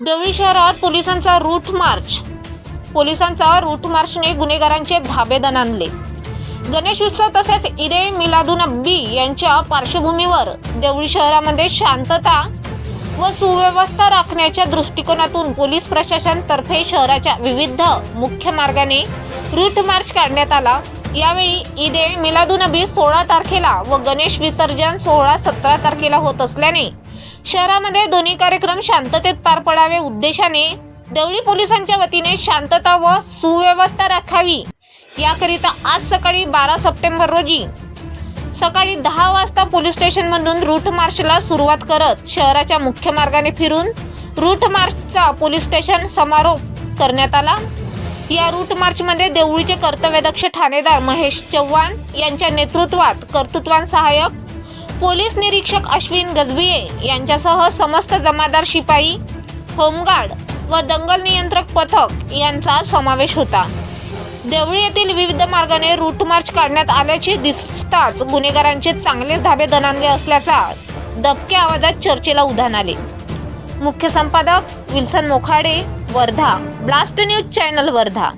देवळी शहरात पोलिसांचा route march. पोलिसांचा रूट मार्चने गुन्हेगारांचे धाबे दणाणले. गणेश उत्सव तसेच ईदे मिलादुन अब्बी यांच्या पार्श्वभूमीवर देवळी शहरामध्ये शांतता व सुव्यवस्था राखण्याच्या दृष्टिकोनातून पोलीस प्रशासन तर्फे शहराच्या विविध मुख्य मार्गाने रूट मार्च काढण्यात आला. यावेळी ईदे मिलादुनबी सोळा तारखेला व गणेश विसर्जन सोळा सतरा तारखेला होत असल्याने शहरामध्ये दोन्ही कार्यक्रम शांततेत पार पडावे उद्देशाने देवळी पोलिसांच्या वतीने शांतता व सुव्यवस्था राखावी. याकरिता आज सकाळी बारा सप्टेंबर रोजी सकाळी दहा वाजता पोलीस स्टेशनमधून रूट मार्चला सुरुवात करत शहराच्या मुख्य मार्गाने फिरून रूट मार्चचा पोलीस स्टेशन समारोप करण्यात आला. या रूट मार्चमध्ये देवळीचे कर्तव्यदक्ष ठाणेदार महेश चव्हाण यांच्या नेतृत्वात कर्तृत्वान सहाय्यक पोलीस निरीक्षक अश्विन गजबिये यांच्यासह समस्त जमादार शिपाई होमगार्ड व दंगल नियंत्रक पथक यांचा समावेश होता. देवळी येथील विविध मार्गाने रूट मार्च काढण्यात आल्याचे दिसताच गुन्हेगारांचे चांगले धाबे दणाणले असल्याचा दबक्या आवाजात चर्चेला उधाण आले. मुख्य संपादक Wilson Mokhade Wardha. Blast news channel Wardha.